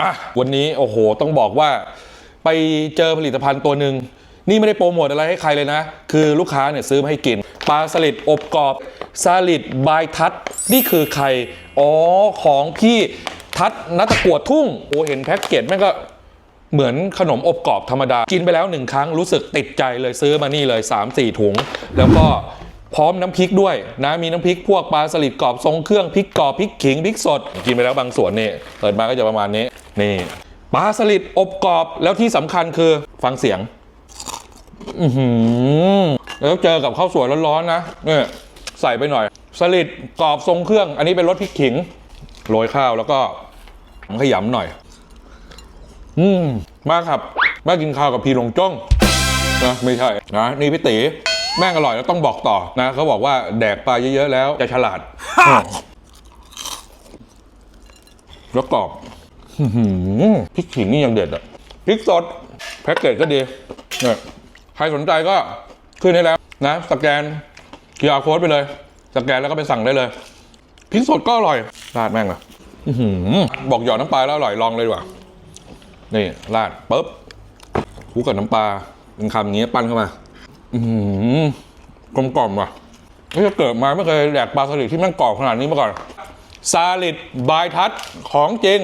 อะวันนี้โอ้โหต้องบอกว่า ไปเจอผลิตภัณฑ์ตัวหนึ่งนี่ไม่ได้โปรโมทอะไรให้ใครเลยนะ คือลูกค้าเนี่ยซื้อมาให้กิน ปลาสลิดอบกรอบสลิดบายทัดนี่คือใครอ๋อของพี่ทัดนัตะกวดทุ่งโอ้เห็นแพ็กเกจแม่งก็เหมือนขนมอบกรอบธรรมดา กินไปแล้วหนึ่งครั้งรู้สึกติดใจเลยซื้อมานี่เลย 3-4 ถุง แล้วก็พร้อมน้ำพริกด้วยนะมีน้ำพริกพวกปลาสลิดกรอบทรงเครื่องพริกกรอบพริกขิงพริกสด กินไปแล้วบางส่วนนี่เปิดมาก็จะประมาณนี้ นี่ปลาสลิดอบกรอบแล้วที่สำคัญคือฟังเสียง อือหือแล้วเจอกับข้าวสวยร้อนๆนะเนี่ยใส่ไปหน่อย สลิดกรอบทรงเครื่อง อันนี้เป็นรสพริกขิงโรยข้าวแล้วก็ขยำหน่อย อืมมาครับมากินข้าวกับพี่หลงจ้องนะไม่ใช่นะนี่พี่ตีแม่งอร่อยแล้วต้องบอกต่อนะเขาบอกว่าแดกปลาเยอะๆแล้วจะฉลาดแล้วกรอบอื้อหือ พริกขิงนี่ยังเด็ดอะพริกสดแพ็กเกจก็ดีเนี่ยใครสนใจก็ขึ้นให้แล้วนะสแกน QR code ไปเลย สแกนแล้วก็ไปสั่งได้เลยพริกสดก็อร่อยราดแม่งเลยอื้อหือบอกหยอดน้ำปลาแล้วอร่อยลองเลยดีกว่านี่ราดปุ๊บคลุกกับน้ำปลาเป็นคำนี้ปั้นเข้ามาอือหือกลมกล่อมว่ะไม่จะเกิดมาไม่เคยแดกปลาสลิดที่แม่งกรอบขนาดนี้มาก่อนซาลิดบายทัดของจริง